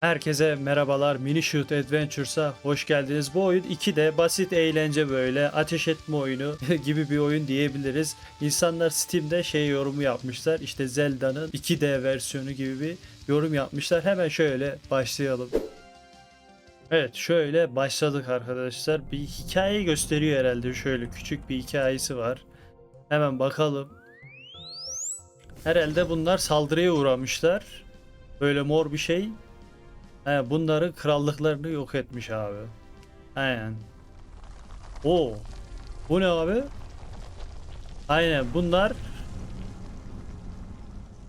Herkese merhabalar. Mini Shoot Adventures'a hoş geldiniz. Bu oyun 2D basit eğlence böyle ateş etme oyunu gibi bir oyun diyebiliriz. İnsanlar Steam'de şey yorumu yapmışlar. İşte Zelda'nın 2D versiyonu gibi bir yorum yapmışlar. Hemen şöyle başlayalım. Evet şöyle başladık arkadaşlar. Bir hikaye gösteriyor herhalde. Şöyle küçük bir hikayesi var. Hemen bakalım. Herhalde bunlar saldırıya uğramışlar. Böyle mor bir şey. He, bunların krallıklarını yok etmiş abi. Aynen. O. Bu ne abi? Aynen bunlar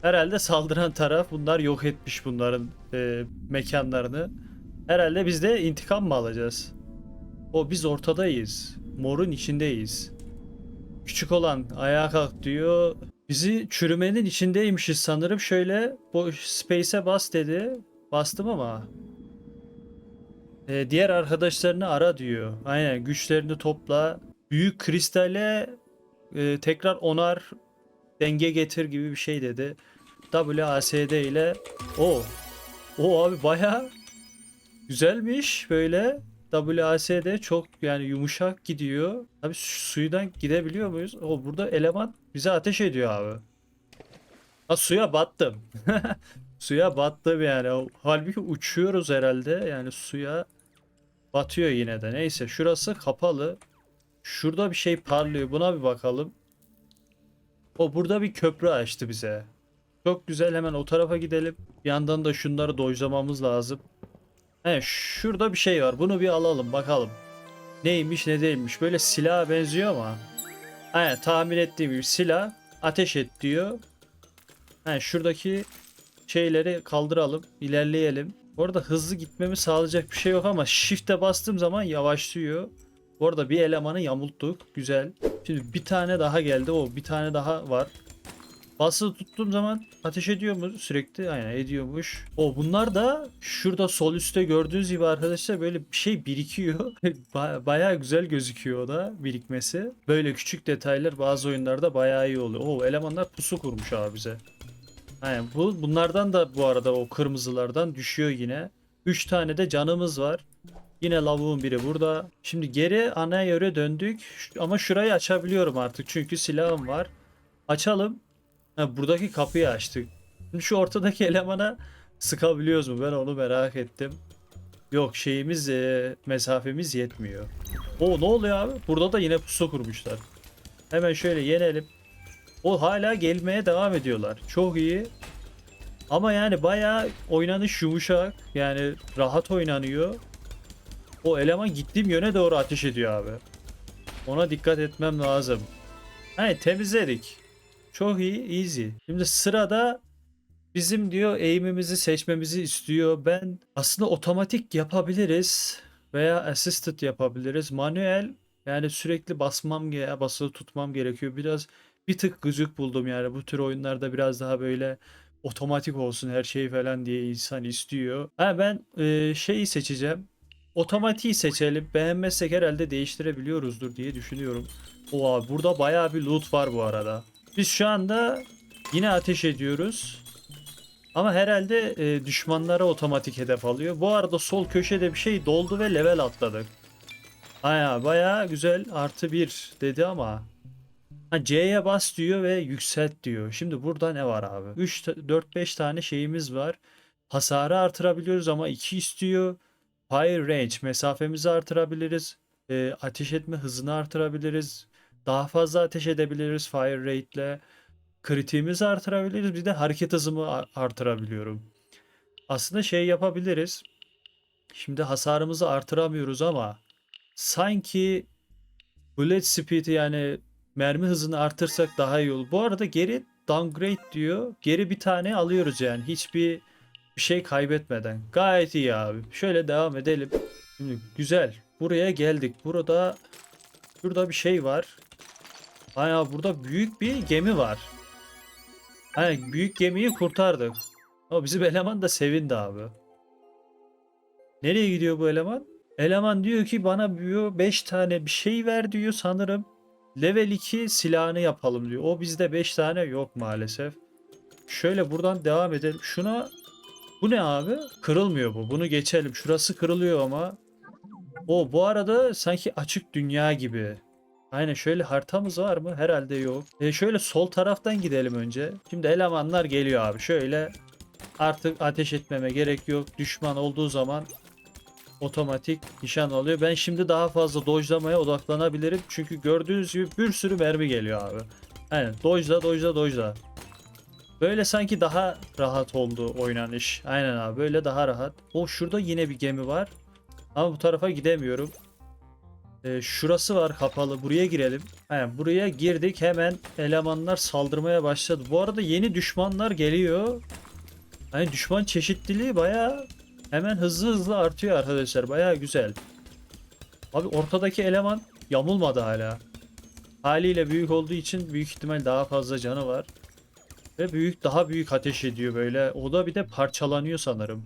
herhalde saldıran taraf bunlar yok etmiş bunların e, mekanlarını. Herhalde biz de intikam mı alacağız? O biz ortadayız. Morun içindeyiz. Küçük olan ayağa kalk diyor. Bizi çürümenin içindeymişiz sanırım. Şöyle bu space'e bas dedi. Bastım ama. Ee, diğer arkadaşlarını ara diyor. Aynen güçlerini topla. Büyük kristale e, tekrar onar denge getir gibi bir şey dedi. WASD ile o o abi baya güzelmiş böyle. WASD çok yani yumuşak gidiyor. Abi su- suydan gidebiliyor muyuz? O burada eleman bize ateş ediyor abi. Ha suya battım. Suya battım yani. Halbuki uçuyoruz herhalde. Yani suya batıyor yine de. Neyse şurası kapalı. Şurada bir şey parlıyor. Buna bir bakalım. O burada bir köprü açtı bize. Çok güzel hemen o tarafa gidelim. Bir yandan da şunları dojlamamız lazım. He şurada bir şey var. Bunu bir alalım bakalım. Neymiş ne değilmiş. Böyle silaha benziyor ama. Aynen tahmin ettiğim gibi silah ateş et diyor. He şuradaki şeyleri kaldıralım, ilerleyelim. Bu arada hızlı gitmemi sağlayacak bir şey yok ama shift'e bastığım zaman yavaşlıyor. Bu arada bir elemanı yamulttuk. Güzel. Şimdi bir tane daha geldi. O bir tane daha var. Basılı tuttuğum zaman ateş ediyor mu sürekli? Aynen ediyormuş. O bunlar da şurada sol üstte gördüğünüz gibi arkadaşlar böyle bir şey birikiyor. Ba- bayağı güzel gözüküyor o da birikmesi. Böyle küçük detaylar bazı oyunlarda bayağı iyi oluyor. O elemanlar pusu kurmuş abi bize. Aynen bu bunlardan da bu arada o kırmızılardan düşüyor yine. 3 tane de canımız var. Yine lavuğun biri burada. Şimdi geri ana yöre döndük. Ama şurayı açabiliyorum artık çünkü silahım var. Açalım. Ha, buradaki kapıyı açtık. Şimdi şu ortadaki elemana sıkabiliyoruz mu? Ben onu merak ettim. Yok şeyimiz e, mesafemiz yetmiyor. O ne oluyor abi? Burada da yine pusu kurmuşlar. Hemen şöyle yenelim. O hala gelmeye devam ediyorlar. Çok iyi. Ama yani bayağı oynanış yumuşak. Yani rahat oynanıyor. O eleman gittiğim yöne doğru ateş ediyor abi. Ona dikkat etmem lazım. Hani temizledik. Çok iyi, easy. Şimdi sırada bizim diyor eğimimizi seçmemizi istiyor. Ben aslında otomatik yapabiliriz veya assisted yapabiliriz. Manuel yani sürekli basmam ge basılı tutmam gerekiyor. Biraz bir tık gıcık buldum yani bu tür oyunlarda biraz daha böyle otomatik olsun her şey falan diye insan istiyor. Ha ben e, şeyi seçeceğim. Otomatiği seçelim. Beğenmezsek herhalde değiştirebiliyoruzdur diye düşünüyorum. Oha burada bayağı bir loot var bu arada. Biz şu anda yine ateş ediyoruz. Ama herhalde e, düşmanlara otomatik hedef alıyor. Bu arada sol köşede bir şey doldu ve level atladık. Aya bayağı güzel artı bir dedi ama Ha, C'ye bas diyor ve yükselt diyor. Şimdi burada ne var abi? 3 4-5 tane şeyimiz var. Hasarı artırabiliyoruz ama 2 istiyor. Fire range mesafemizi artırabiliriz. Ee, ateş etme hızını artırabiliriz. Daha fazla ateş edebiliriz fire rate ile. Kritiğimizi artırabiliriz. Bir de hareket hızımı artırabiliyorum. Aslında şey yapabiliriz. Şimdi hasarımızı artıramıyoruz ama sanki bullet speed'i yani mermi hızını artırsak daha iyi olur. Bu arada geri downgrade diyor. Geri bir tane alıyoruz yani. Hiçbir bir şey kaybetmeden. Gayet iyi abi. Şöyle devam edelim. Şimdi güzel. Buraya geldik. Burada şurada bir şey var. Aya burada büyük bir gemi var. Hani büyük gemiyi kurtardık. O bizim eleman da sevindi abi. Nereye gidiyor bu eleman? Eleman diyor ki bana diyor 5 tane bir şey ver diyor sanırım. Level 2 silahını yapalım diyor. O bizde 5 tane yok maalesef. Şöyle buradan devam edelim. Şuna Bu ne abi? Kırılmıyor bu. Bunu geçelim. Şurası kırılıyor ama. O bu arada sanki açık dünya gibi. Aynen şöyle haritamız var mı? Herhalde yok. E şöyle sol taraftan gidelim önce. Şimdi elemanlar geliyor abi. Şöyle artık ateş etmeme gerek yok. Düşman olduğu zaman otomatik nişan alıyor. Ben şimdi daha fazla dojlamaya odaklanabilirim. Çünkü gördüğünüz gibi bir sürü mermi geliyor abi. Aynen dojla dojla dojla. Böyle sanki daha rahat oldu oynanış. Aynen abi böyle daha rahat. O şurada yine bir gemi var. Ama bu tarafa gidemiyorum. Ee, şurası var kapalı. Buraya girelim. Aynen buraya girdik. Hemen elemanlar saldırmaya başladı. Bu arada yeni düşmanlar geliyor. Hani düşman çeşitliliği baya hemen hızlı hızlı artıyor arkadaşlar. Baya güzel. Abi ortadaki eleman yamulmadı hala. Haliyle büyük olduğu için büyük ihtimal daha fazla canı var. Ve büyük daha büyük ateş ediyor böyle. O da bir de parçalanıyor sanırım.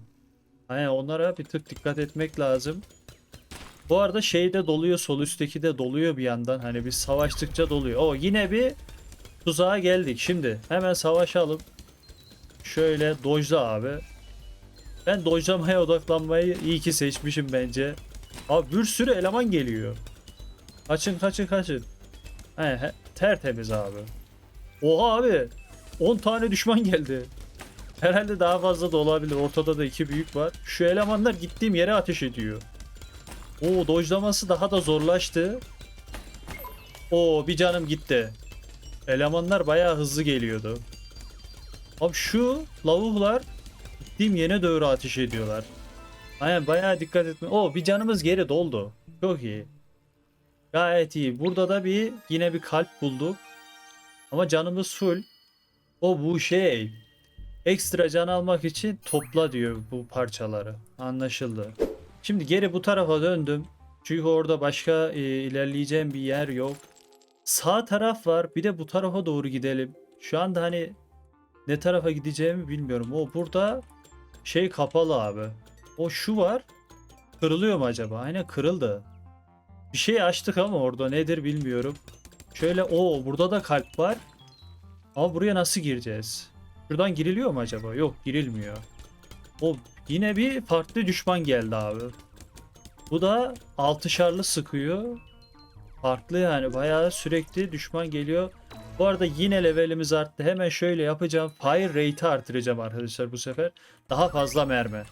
Aynen onlara bir tık dikkat etmek lazım. Bu arada şey de doluyor sol üstteki de doluyor bir yandan. Hani biz savaştıkça doluyor. O yine bir tuzağa geldik. Şimdi hemen savaşalım. Şöyle dojla abi. Ben dojlamaya odaklanmayı iyi ki seçmişim bence. Abi bir sürü eleman geliyor. Kaçın kaçın kaçın. He, he, tertemiz abi. Oha abi. 10 tane düşman geldi. Herhalde daha fazla da olabilir. Ortada da iki büyük var. Şu elemanlar gittiğim yere ateş ediyor. Oo dojlaması daha da zorlaştı. Oo bir canım gitti. Elemanlar bayağı hızlı geliyordu. Abi şu lavuklar yere doğru ateş ediyorlar. Aynen bayağı dikkat etme. Oo bir canımız geri doldu. Çok iyi. Gayet iyi. Burada da bir yine bir kalp bulduk. Ama canımız full. O bu şey. Ekstra can almak için topla diyor bu parçaları. Anlaşıldı. Şimdi geri bu tarafa döndüm. Çünkü orada başka e, ilerleyeceğim bir yer yok. Sağ taraf var. Bir de bu tarafa doğru gidelim. Şu anda hani ne tarafa gideceğimi bilmiyorum. O burada şey kapalı abi. O şu var. Kırılıyor mu acaba? Aynen kırıldı. Bir şey açtık ama orada nedir bilmiyorum. Şöyle o burada da kalp var. Ama buraya nasıl gireceğiz? Şuradan giriliyor mu acaba? Yok girilmiyor. O yine bir farklı düşman geldi abi. Bu da altışarlı sıkıyor. Farklı yani bayağı sürekli düşman geliyor. Bu arada yine levelimiz arttı. Hemen şöyle yapacağım. Fire rate'i artıracağım arkadaşlar bu sefer. Daha fazla mermi.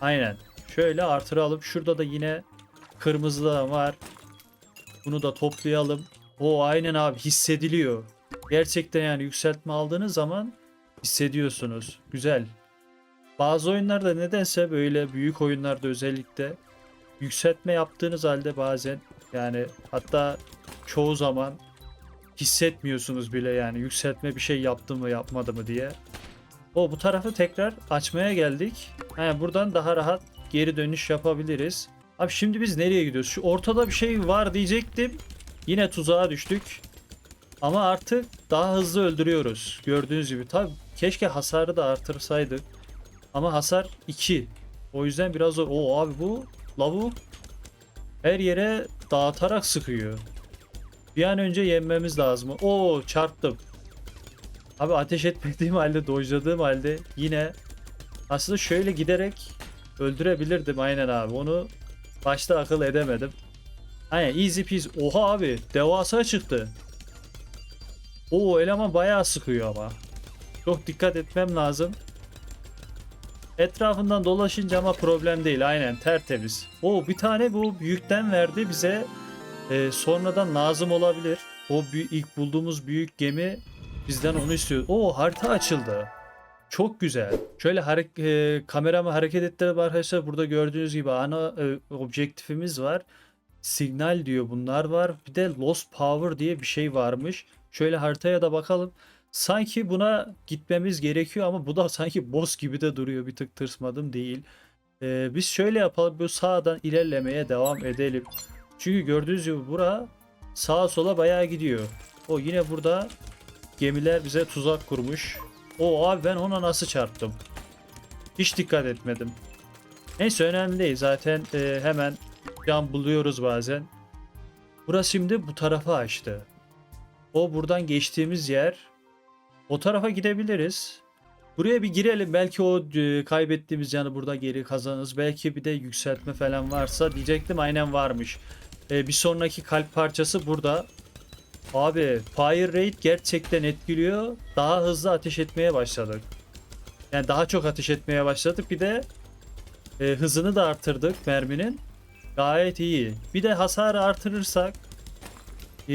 Aynen. Şöyle artıralım. Şurada da yine kırmızı da var. Bunu da toplayalım. O aynen abi hissediliyor. Gerçekten yani yükseltme aldığınız zaman hissediyorsunuz. Güzel. Bazı oyunlarda nedense böyle büyük oyunlarda özellikle yükseltme yaptığınız halde bazen yani hatta çoğu zaman hissetmiyorsunuz bile yani yükseltme bir şey yaptı mı yapmadı mı diye. O bu tarafı tekrar açmaya geldik. He, buradan daha rahat geri dönüş yapabiliriz. Abi şimdi biz nereye gidiyoruz? Şu ortada bir şey var diyecektim. Yine tuzağa düştük. Ama artık daha hızlı öldürüyoruz. Gördüğünüz gibi. Tabi keşke hasarı da artırsaydık. Ama hasar 2. O yüzden biraz. Oo abi bu lavuk her yere dağıtarak sıkıyor. Bir an önce yenmemiz lazım. Oo çarptım. Abi ateş etmediğim halde, dojladığım halde yine aslında şöyle giderek öldürebilirdim aynen abi. Onu başta akıl edemedim. Aynen easy peasy. Oha abi devasa çıktı. Oo eleman bayağı sıkıyor ama. Çok dikkat etmem lazım. Etrafından dolaşınca ama problem değil. Aynen tertemiz. Oo bir tane bu büyükten verdi bize. Ee, sonradan lazım olabilir. O ilk bulduğumuz büyük gemi bizden onu istiyor. Oo harita açıldı. Çok güzel. Şöyle hare- e, kameramı hareket ettirip arkadaşlar burada gördüğünüz gibi ana e, objektifimiz var. Signal diyor bunlar var. Bir de Lost Power diye bir şey varmış. Şöyle haritaya da bakalım. Sanki buna gitmemiz gerekiyor ama bu da sanki boss gibi de duruyor. Bir tık tırsmadım değil. Ee, biz şöyle yapalım. Bu sağdan ilerlemeye devam edelim. Çünkü gördüğünüz gibi bura sağa sola bayağı gidiyor. O yine burada gemiler bize tuzak kurmuş. O abi ben ona nasıl çarptım? Hiç dikkat etmedim. Neyse önemli değil. Zaten e, hemen can buluyoruz bazen. Burası şimdi bu tarafa açtı. O buradan geçtiğimiz yer. O tarafa gidebiliriz. Buraya bir girelim. Belki o e, kaybettiğimiz canı burada geri kazanırız. Belki bir de yükseltme falan varsa diyecektim aynen varmış. E, bir sonraki kalp parçası burada. Abi fire rate gerçekten etkiliyor. Daha hızlı ateş etmeye başladık. Yani daha çok ateş etmeye başladık. Bir de e, hızını da artırdık merminin. Gayet iyi. Bir de hasarı artırırsak e,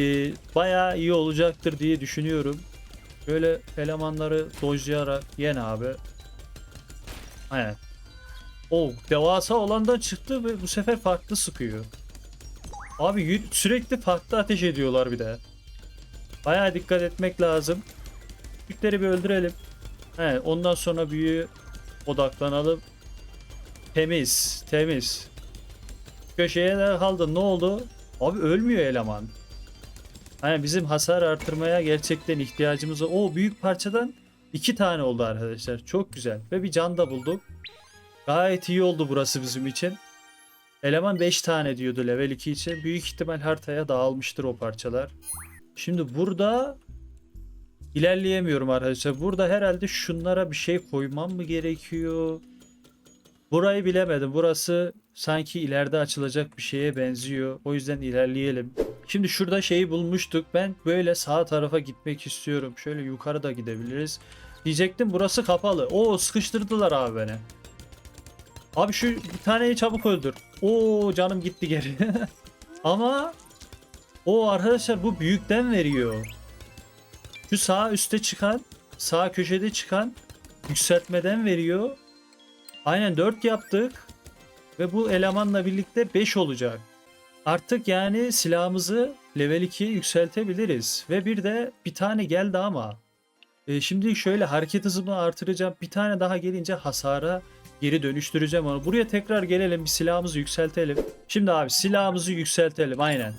bayağı iyi olacaktır diye düşünüyorum. Böyle elemanları dojlayarak yen abi. Aynen. O devasa olandan çıktı ve bu sefer farklı sıkıyor. Abi sürekli farklı ateş ediyorlar bir de. Bayağı dikkat etmek lazım. Büyükleri bir öldürelim. He, ondan sonra büyüğü odaklanalım. Temiz, temiz. Köşeye de kaldı. Ne oldu? Abi ölmüyor eleman. Hani bizim hasar artırmaya gerçekten ihtiyacımız var. O büyük parçadan iki tane oldu arkadaşlar. Çok güzel. Ve bir can da bulduk. Gayet iyi oldu burası bizim için. Eleman 5 tane diyordu level 2 için. Büyük ihtimal haritaya dağılmıştır o parçalar. Şimdi burada ilerleyemiyorum arkadaşlar. Burada herhalde şunlara bir şey koymam mı gerekiyor? Burayı bilemedim. Burası sanki ileride açılacak bir şeye benziyor. O yüzden ilerleyelim. Şimdi şurada şeyi bulmuştuk. Ben böyle sağ tarafa gitmek istiyorum. Şöyle yukarı da gidebiliriz. Diyecektim burası kapalı. Oo sıkıştırdılar abi beni. Abi şu bir taneyi çabuk öldür. Oo canım gitti geri. Ama o arkadaşlar bu büyükten veriyor. Şu sağ üstte çıkan, sağ köşede çıkan yükseltmeden veriyor. Aynen 4 yaptık. Ve bu elemanla birlikte 5 olacak. Artık yani silahımızı level 2'ye yükseltebiliriz. Ve bir de bir tane geldi ama. E, şimdi şöyle hareket hızımı artıracağım. Bir tane daha gelince hasara geri dönüştüreceğim onu. Buraya tekrar gelelim bir silahımızı yükseltelim. Şimdi abi silahımızı yükseltelim aynen.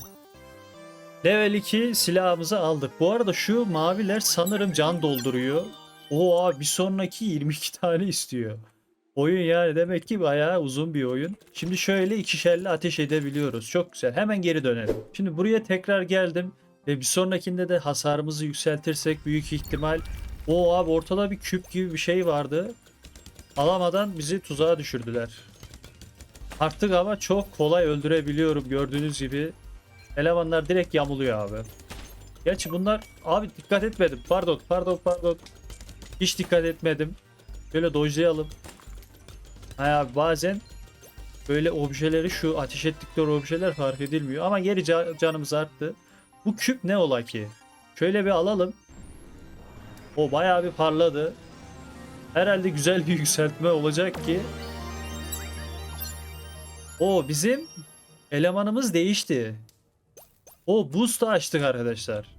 Level 2 silahımızı aldık. Bu arada şu maviler sanırım can dolduruyor. Abi bir sonraki 22 tane istiyor. Oyun yani demek ki bayağı uzun bir oyun. Şimdi şöyle ikişerli ateş edebiliyoruz. Çok güzel. Hemen geri dönelim. Şimdi buraya tekrar geldim. Ve bir sonrakinde de hasarımızı yükseltirsek büyük ihtimal. O abi ortada bir küp gibi bir şey vardı. Alamadan bizi tuzağa düşürdüler. Artık ama çok kolay öldürebiliyorum gördüğünüz gibi. Elemanlar direkt yamuluyor abi. Gerçi bunlar abi dikkat etmedim. Pardon pardon pardon. Hiç dikkat etmedim. Böyle dojlayalım. Ha abi bazen böyle objeleri şu ateş ettikleri objeler fark edilmiyor. Ama geri ca- canımız arttı. Bu küp ne ola ki? Şöyle bir alalım. O bayağı bir parladı. Herhalde güzel bir yükseltme olacak ki. O bizim elemanımız değişti. O boost'u açtık arkadaşlar.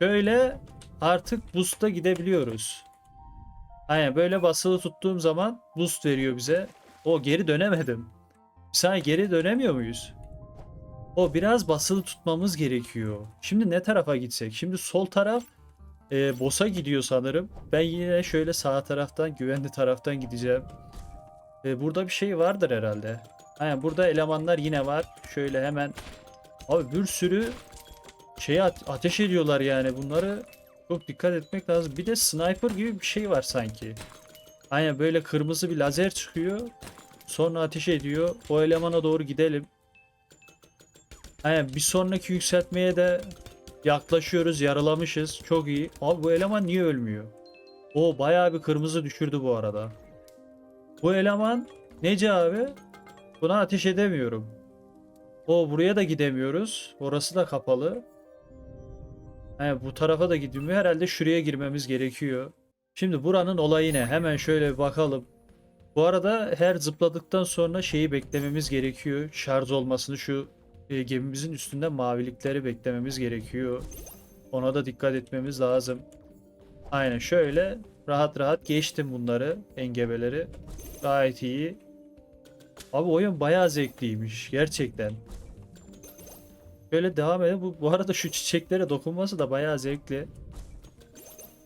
Böyle artık boost'a gidebiliyoruz. Aynen böyle basılı tuttuğum zaman boost veriyor bize. O geri dönemedim. Sen geri dönemiyor muyuz? O biraz basılı tutmamız gerekiyor. Şimdi ne tarafa gitsek? Şimdi sol taraf e, boss'a gidiyor sanırım. Ben yine şöyle sağ taraftan güvenli taraftan gideceğim. E, burada bir şey vardır herhalde. Aynen burada elemanlar yine var. Şöyle hemen abi bir sürü şey ateş ediyorlar yani bunları çok dikkat etmek lazım. Bir de sniper gibi bir şey var sanki. Aynen böyle kırmızı bir lazer çıkıyor. Sonra ateş ediyor. O elemana doğru gidelim. Aynen bir sonraki yükseltmeye de yaklaşıyoruz. Yaralamışız. Çok iyi. Abi bu eleman niye ölmüyor? O bayağı bir kırmızı düşürdü bu arada. Bu eleman nece abi? Buna ateş edemiyorum. O buraya da gidemiyoruz. Orası da kapalı. He, bu tarafa da gidilmiyor. Herhalde şuraya girmemiz gerekiyor. Şimdi buranın olayı ne? Hemen şöyle bir bakalım. Bu arada her zıpladıktan sonra şeyi beklememiz gerekiyor. Şarj olmasını şu e, gemimizin üstünde mavilikleri beklememiz gerekiyor. Ona da dikkat etmemiz lazım. Aynen şöyle rahat rahat geçtim bunları, engebeleri. Gayet iyi. Abi oyun bayağı zevkliymiş gerçekten. Böyle devam edelim. Bu, bu arada şu çiçeklere dokunması da bayağı zevkli.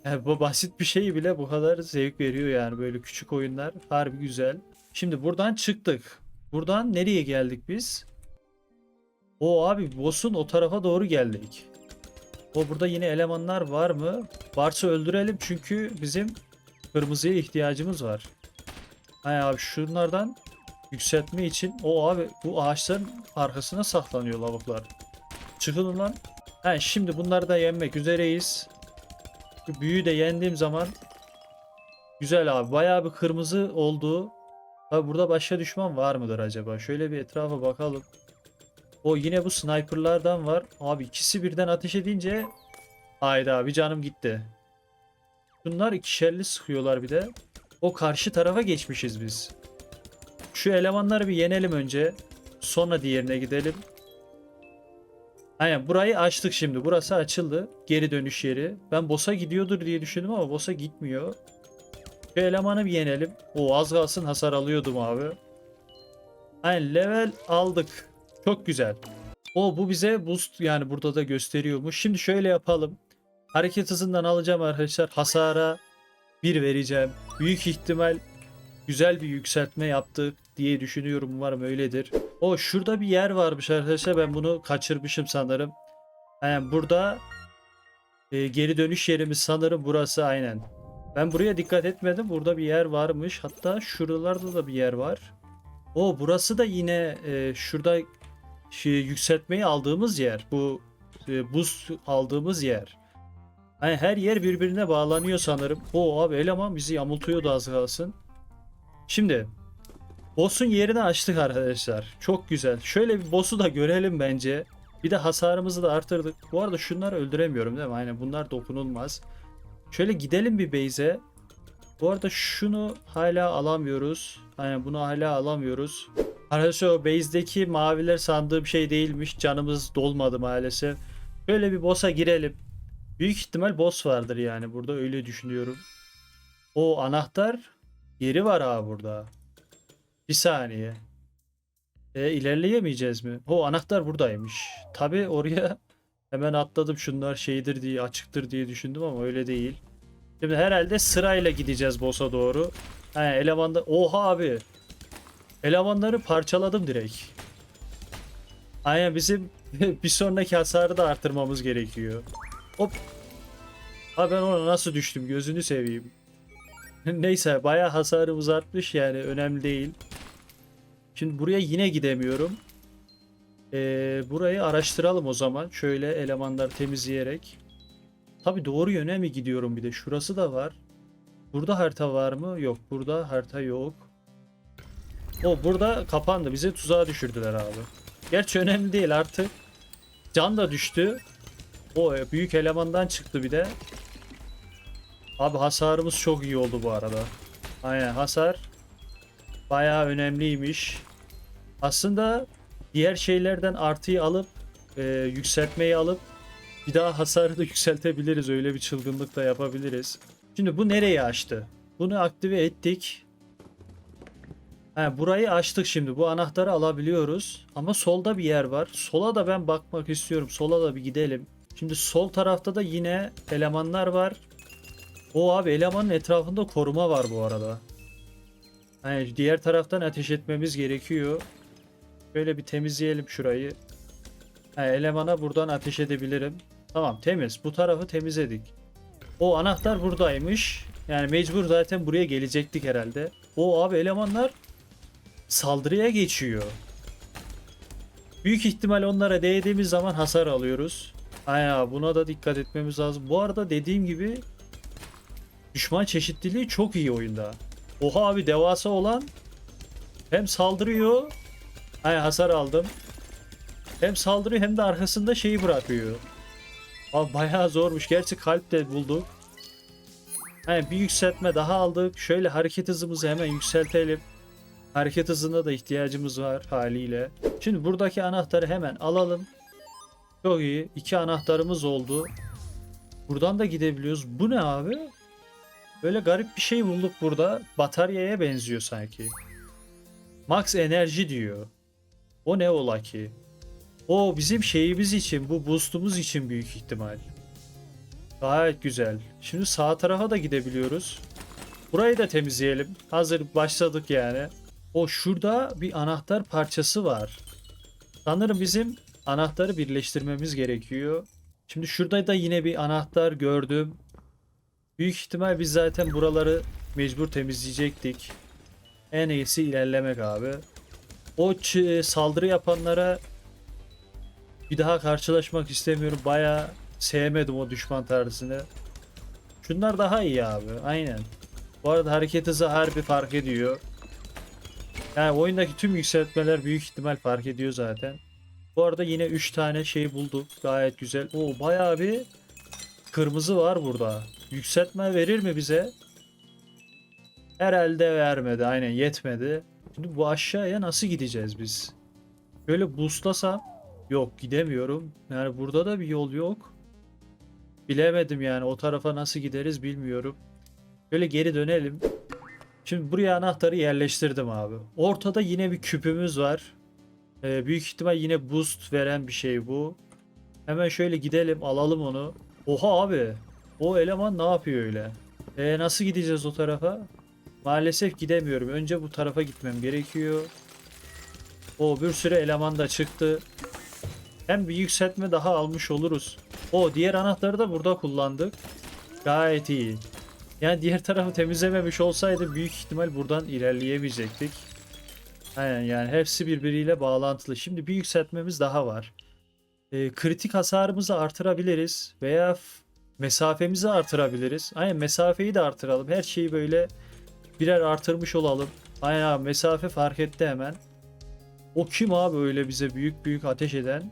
Yani bu basit bir şey bile bu kadar zevk veriyor yani böyle küçük oyunlar. Harbi güzel. Şimdi buradan çıktık. Buradan nereye geldik biz? O abi boss'un o tarafa doğru geldik. O burada yine elemanlar var mı? Varsa öldürelim çünkü bizim kırmızıya ihtiyacımız var. Hay abi şunlardan yükseltme için o abi bu ağaçların arkasına saklanıyor lavuklar. Çıkın lan. He, şimdi bunları da yenmek üzereyiz. Şu büyüyü de yendiğim zaman güzel abi. Bayağı bir kırmızı oldu. Abi burada başka düşman var mıdır acaba? Şöyle bir etrafa bakalım. O yine bu sniperlardan var. Abi ikisi birden ateş edince hayda bir canım gitti. Bunlar ikişerli sıkıyorlar bir de. O karşı tarafa geçmişiz biz. Şu elemanları bir yenelim önce. Sonra diğerine gidelim. Aynen burayı açtık şimdi. Burası açıldı. Geri dönüş yeri. Ben boss'a gidiyordur diye düşündüm ama boss'a gitmiyor. Şu elemanı bir yenelim. O az kalsın hasar alıyordum abi. Aynen level aldık. Çok güzel. O bu bize boost yani burada da gösteriyormuş. Şimdi şöyle yapalım. Hareket hızından alacağım arkadaşlar. Hasara 1 vereceğim. Büyük ihtimal güzel bir yükseltme yaptık diye düşünüyorum. Umarım öyledir. O şurada bir yer varmış arkadaşlar. Ben bunu kaçırmışım sanırım. Yani burada e, geri dönüş yerimiz sanırım burası aynen. Ben buraya dikkat etmedim. Burada bir yer varmış. Hatta şuralarda da bir yer var. O burası da yine e, şurada şey, yükseltmeyi aldığımız yer. Bu e, buz aldığımız yer. Hani her yer birbirine bağlanıyor sanırım. O abi eleman bizi yamultuyordu az kalsın. Şimdi boss'un yerini açtık arkadaşlar. Çok güzel. Şöyle bir boss'u da görelim bence. Bir de hasarımızı da artırdık. Bu arada şunları öldüremiyorum değil mi? Aynen bunlar dokunulmaz. Şöyle gidelim bir base'e. Bu arada şunu hala alamıyoruz. Aynen bunu hala alamıyoruz. Arkadaşlar o base'deki maviler sandığım şey değilmiş. Canımız dolmadı maalesef. Şöyle bir boss'a girelim. Büyük ihtimal boss vardır yani burada öyle düşünüyorum. O anahtar yeri var abi burada. Bir saniye. E, ilerleyemeyeceğiz mi? O anahtar buradaymış. Tabi oraya hemen atladım şunlar şeydir diye açıktır diye düşündüm ama öyle değil. Şimdi herhalde sırayla gideceğiz boss'a doğru. He, elemanda oha abi. Elemanları parçaladım direkt. Aynen bizim bir sonraki hasarı da artırmamız gerekiyor. Hop. Ha ben ona nasıl düştüm gözünü seveyim. Neyse bayağı hasarımız artmış yani önemli değil. Şimdi buraya yine gidemiyorum. Ee, burayı araştıralım o zaman. Şöyle elemanlar temizleyerek. Tabi doğru yöne mi gidiyorum bir de. Şurası da var. Burada harita var mı? Yok. Burada harita yok. O burada kapandı. Bizi tuzağa düşürdüler abi. Gerçi önemli değil artık. Can da düştü. O e, büyük elemandan çıktı bir de. Abi hasarımız çok iyi oldu bu arada. Aynen hasar bayağı önemliymiş. Aslında diğer şeylerden artıyı alıp e, yükseltmeyi alıp bir daha hasarı da yükseltebiliriz. Öyle bir çılgınlık da yapabiliriz. Şimdi bu nereye açtı? Bunu aktive ettik. Ha, burayı açtık şimdi. Bu anahtarı alabiliyoruz. Ama solda bir yer var. Sola da ben bakmak istiyorum. Sola da bir gidelim. Şimdi sol tarafta da yine elemanlar var. O abi elemanın etrafında koruma var bu arada. Yani diğer taraftan ateş etmemiz gerekiyor. Böyle bir temizleyelim şurayı. Ha, elemana buradan ateş edebilirim. Tamam temiz. Bu tarafı temizledik. O anahtar buradaymış. Yani mecbur zaten buraya gelecektik herhalde. O abi elemanlar saldırıya geçiyor. Büyük ihtimal onlara değdiğimiz zaman hasar alıyoruz. Aya buna da dikkat etmemiz lazım. Bu arada dediğim gibi düşman çeşitliliği çok iyi oyunda. Oha abi devasa olan hem saldırıyor. Ay hasar aldım. Hem saldırıyor hem de arkasında şeyi bırakıyor. Abi bayağı zormuş. Gerçi kalp de bulduk. Yani bir yükseltme daha aldık. Şöyle hareket hızımızı hemen yükseltelim. Hareket hızına da ihtiyacımız var haliyle. Şimdi buradaki anahtarı hemen alalım. Çok iyi. İki anahtarımız oldu. Buradan da gidebiliyoruz. Bu ne abi? Böyle garip bir şey bulduk burada. Bataryaya benziyor sanki. Max enerji diyor. O ne ola ki? O bizim şeyimiz için, bu boostumuz için büyük ihtimal. Gayet güzel. Şimdi sağ tarafa da gidebiliyoruz. Burayı da temizleyelim. Hazır başladık yani. O şurada bir anahtar parçası var. Sanırım bizim anahtarı birleştirmemiz gerekiyor. Şimdi şurada da yine bir anahtar gördüm. Büyük ihtimal biz zaten buraları Mecbur temizleyecektik. En iyisi ilerlemek abi. O saldırı yapanlara bir daha karşılaşmak istemiyorum. Baya sevmedim o düşman tarzını. Şunlar daha iyi abi. Aynen. Bu arada hareket hızı harbi fark ediyor. Yani oyundaki tüm yükseltmeler büyük ihtimal fark ediyor zaten. Bu arada yine 3 tane şey bulduk. Gayet güzel. Oo bayağı bir kırmızı var burada. Yükseltme verir mi bize? Herhalde vermedi. Aynen yetmedi. Şimdi bu aşağıya nasıl gideceğiz biz? Böyle boostlasam yok gidemiyorum. Yani burada da bir yol yok. Bilemedim yani o tarafa nasıl gideriz bilmiyorum. Böyle geri dönelim. Şimdi buraya anahtarı yerleştirdim abi. Ortada yine bir küpümüz var. Ee, büyük ihtimal yine boost veren bir şey bu. Hemen şöyle gidelim alalım onu. Oha abi. O eleman ne yapıyor öyle? Ee, nasıl gideceğiz o tarafa? Maalesef gidemiyorum. Önce bu tarafa gitmem gerekiyor. O bir sürü eleman da çıktı. Hem bir yükseltme daha almış oluruz. O diğer anahtarı da burada kullandık. Gayet iyi. Yani diğer tarafı temizlememiş olsaydı büyük ihtimal buradan ilerleyemeyecektik. Aynen yani hepsi birbiriyle bağlantılı. Şimdi bir yükseltmemiz daha var. Ee, kritik hasarımızı artırabiliriz veya mesafemizi artırabiliriz. Aynen mesafeyi de artıralım. Her şeyi böyle birer artırmış olalım. Aynen abi mesafe fark etti hemen. O kim abi öyle bize büyük büyük ateş eden?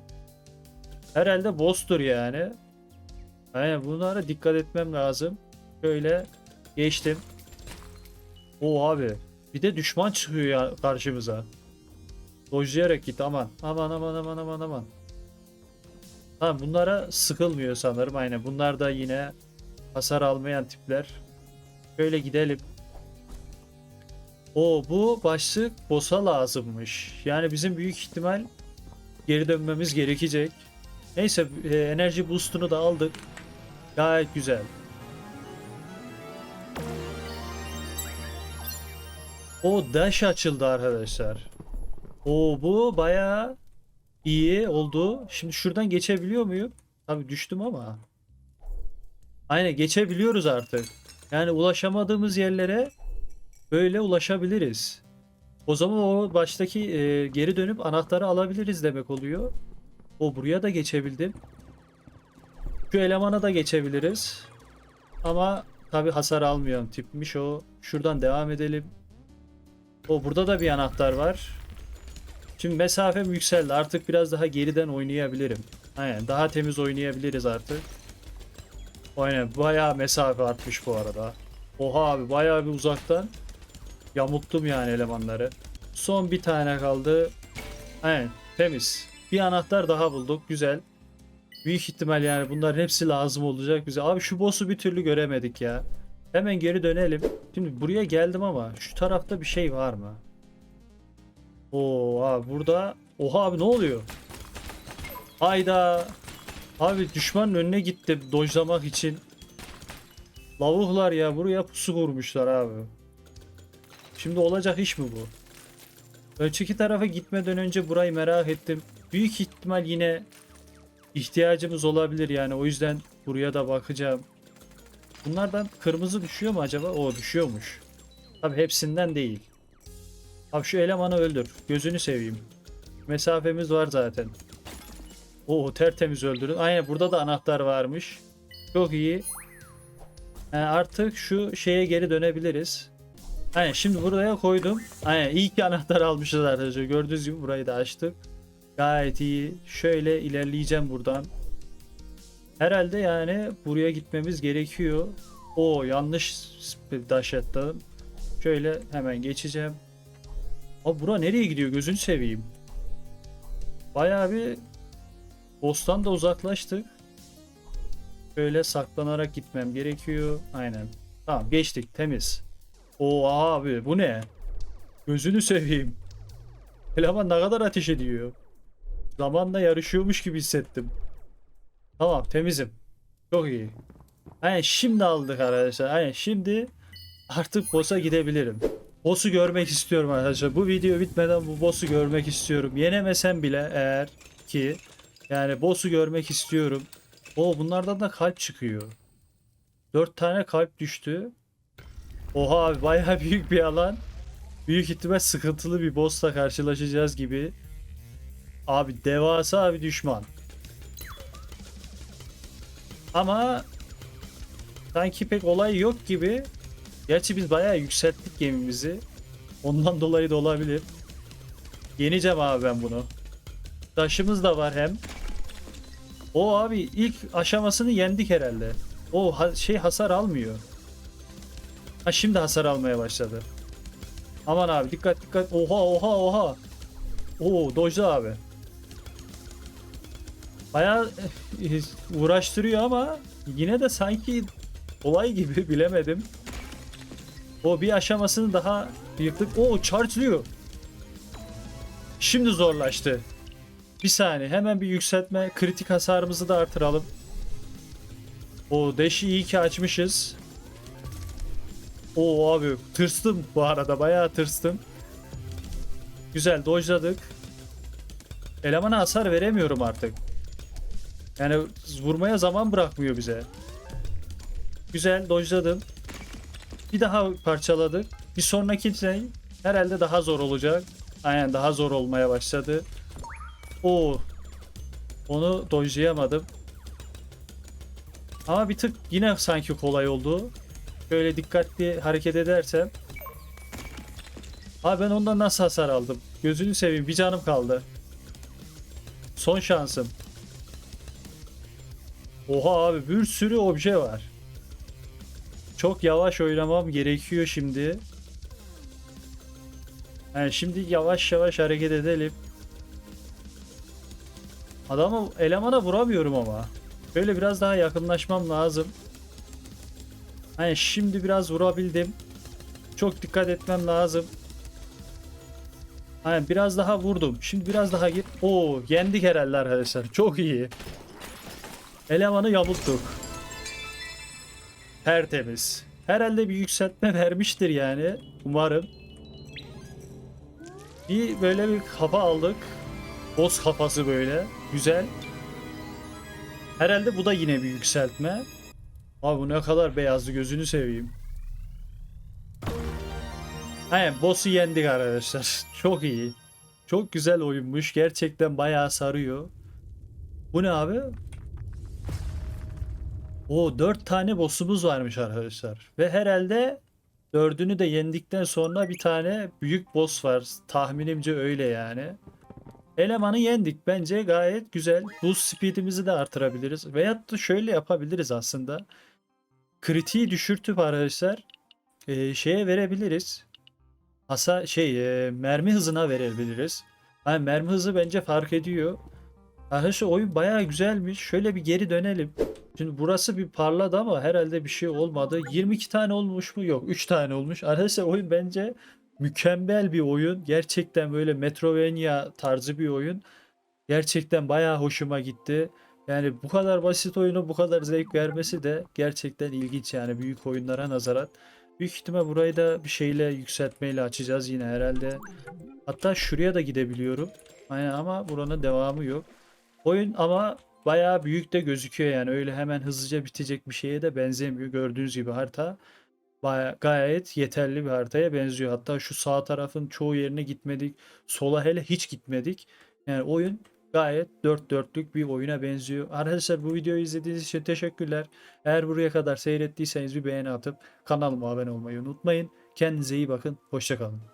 Herhalde boss'tur yani. Aynen bunlara dikkat etmem lazım. Şöyle geçtim. O abi. Bir de düşman çıkıyor ya karşımıza. Dojlayarak git aman. Aman aman aman aman aman. Tamam bunlara sıkılmıyor sanırım. Aynen bunlar da yine hasar almayan tipler. Şöyle gidelim. O bu başlık boss'a lazımmış. Yani bizim büyük ihtimal geri dönmemiz gerekecek. Neyse e, enerji boost'unu da aldık. Gayet güzel. O dash açıldı arkadaşlar. O bu bayağı iyi oldu. Şimdi şuradan geçebiliyor muyum? Tabii düştüm ama. Aynen geçebiliyoruz artık. Yani ulaşamadığımız yerlere böyle ulaşabiliriz. O zaman o baştaki e, geri dönüp anahtarı alabiliriz demek oluyor. O buraya da geçebildim. Şu elemana da geçebiliriz. Ama tabi hasar almıyorum tipmiş o. Şuradan devam edelim. O burada da bir anahtar var. Şimdi mesafem yükseldi. Artık biraz daha geriden oynayabilirim. Aynen daha temiz oynayabiliriz artık. Aynen bayağı mesafe artmış bu arada. Oha abi bayağı bir uzaktan yamulttum yani elemanları. Son bir tane kaldı. Aynen temiz. Bir anahtar daha bulduk. Güzel. Büyük ihtimal yani bunların hepsi lazım olacak bize. Abi şu boss'u bir türlü göremedik ya. Hemen geri dönelim. Şimdi buraya geldim ama şu tarafta bir şey var mı? Oo abi burada oha abi ne oluyor? Hayda. Abi düşmanın önüne gitti dojlamak için. Lavuklar ya buraya pusu kurmuşlar abi. Şimdi olacak iş mi bu? Öteki tarafa gitmeden önce burayı merak ettim. Büyük ihtimal yine ihtiyacımız olabilir yani o yüzden buraya da bakacağım. Bunlardan kırmızı düşüyor mu acaba? O düşüyormuş. Tabi hepsinden değil. Abi şu elemanı öldür. Gözünü seveyim. Mesafemiz var zaten. Oo tertemiz öldürün. Aynen burada da anahtar varmış. Çok iyi. Ee, artık şu şeye geri dönebiliriz. Aynen şimdi buraya koydum. Aynen iyi ki anahtar almışız arkadaşlar. Gördüğünüz gibi burayı da açtık. Gayet iyi. Şöyle ilerleyeceğim buradan. Herhalde yani buraya gitmemiz gerekiyor. O yanlış daş attım. Şöyle hemen geçeceğim. Abi bura nereye gidiyor gözünü seveyim. Bayağı bir boss'tan da uzaklaştık. Şöyle saklanarak gitmem gerekiyor. Aynen. Tamam geçtik temiz. O abi bu ne? Gözünü seveyim. Eleman ne kadar ateş ediyor. Zamanla yarışıyormuş gibi hissettim. Tamam temizim. Çok iyi. Aynen şimdi aldık arkadaşlar. Aynen şimdi artık boss'a gidebilirim. Boss'u görmek istiyorum arkadaşlar. Bu video bitmeden bu boss'u görmek istiyorum. Yenemesem bile eğer ki yani boss'u görmek istiyorum. O bunlardan da kalp çıkıyor. 4 tane kalp düştü. Oha abi bayağı büyük bir alan. Büyük ihtimal sıkıntılı bir boss'la karşılaşacağız gibi. Abi devasa bir düşman. Ama sanki pek olay yok gibi. Gerçi biz bayağı yükselttik gemimizi. Ondan dolayı da olabilir. Yeneceğim abi ben bunu. Taşımız da var hem. O abi ilk aşamasını yendik herhalde. O ha- şey hasar almıyor. Ha şimdi hasar almaya başladı. Aman abi dikkat dikkat. Oha oha oha. Oo dojda abi. Bayağı eh, uğraştırıyor ama yine de sanki olay gibi bilemedim. O bir aşamasını daha yıktık. Oo charge'lıyor. Şimdi zorlaştı. Bir saniye hemen bir yükseltme. Kritik hasarımızı da artıralım. O deşi iyi ki açmışız. Oo abi tırstım bu arada bayağı tırstım. Güzel dojladık. Elemana hasar veremiyorum artık. Yani vurmaya zaman bırakmıyor bize. Güzel dojladım. Bir daha parçaladık. Bir sonraki şey herhalde daha zor olacak. Aynen daha zor olmaya başladı. Oo. Onu dojlayamadım. Ama bir tık yine sanki kolay oldu. Böyle dikkatli hareket edersem. Abi ben ondan nasıl hasar aldım? Gözünü seveyim bir canım kaldı. Son şansım. Oha abi bir sürü obje var. Çok yavaş oynamam gerekiyor şimdi. Yani şimdi yavaş yavaş hareket edelim. Adamı elemana vuramıyorum ama. Böyle biraz daha yakınlaşmam lazım. Hani şimdi biraz vurabildim. Çok dikkat etmem lazım. Hani biraz daha vurdum. Şimdi biraz daha git. Oo yendik herhalde arkadaşlar. Çok iyi. Elemanı yamulttuk. Tertemiz. Herhalde bir yükseltme vermiştir yani. Umarım. Bir böyle bir kafa aldık. Boss kafası böyle. Güzel. Herhalde bu da yine bir yükseltme. Abi bu ne kadar beyazlı gözünü seveyim. Aynen boss'u yendik arkadaşlar. Çok iyi. Çok güzel oyunmuş. Gerçekten bayağı sarıyor. Bu ne abi? O 4 tane boss'umuz varmış arkadaşlar. Ve herhalde dördünü de yendikten sonra bir tane büyük boss var. Tahminimce öyle yani. Elemanı yendik. Bence gayet güzel. Boost speed'imizi de artırabiliriz. Veyahut da şöyle yapabiliriz aslında. Kritiği düşürtüp arkadaşlar e, şeye verebiliriz. Hasa şey e, mermi hızına verebiliriz. Yani mermi hızı bence fark ediyor. Arkadaşlar oyun bayağı güzelmiş. Şöyle bir geri dönelim. Şimdi burası bir parladı ama herhalde bir şey olmadı. 22 tane olmuş mu? Yok 3 tane olmuş. Arkadaşlar oyun bence mükemmel bir oyun. Gerçekten böyle Metrovania tarzı bir oyun. Gerçekten bayağı hoşuma gitti. Yani bu kadar basit oyunu bu kadar zevk vermesi de gerçekten ilginç yani büyük oyunlara nazaran. Büyük ihtimal burayı da bir şeyle yükseltmeyle açacağız yine herhalde. Hatta şuraya da gidebiliyorum. Aynen ama buranın devamı yok. Oyun ama bayağı büyük de gözüküyor yani öyle hemen hızlıca bitecek bir şeye de benzemiyor. Gördüğünüz gibi harita bayağı, gayet yeterli bir haritaya benziyor. Hatta şu sağ tarafın çoğu yerine gitmedik. Sola hele hiç gitmedik. Yani oyun gayet dört dörtlük bir oyuna benziyor. Arkadaşlar bu videoyu izlediğiniz için teşekkürler. Eğer buraya kadar seyrettiyseniz bir beğeni atıp kanalıma abone olmayı unutmayın. Kendinize iyi bakın. Hoşçakalın.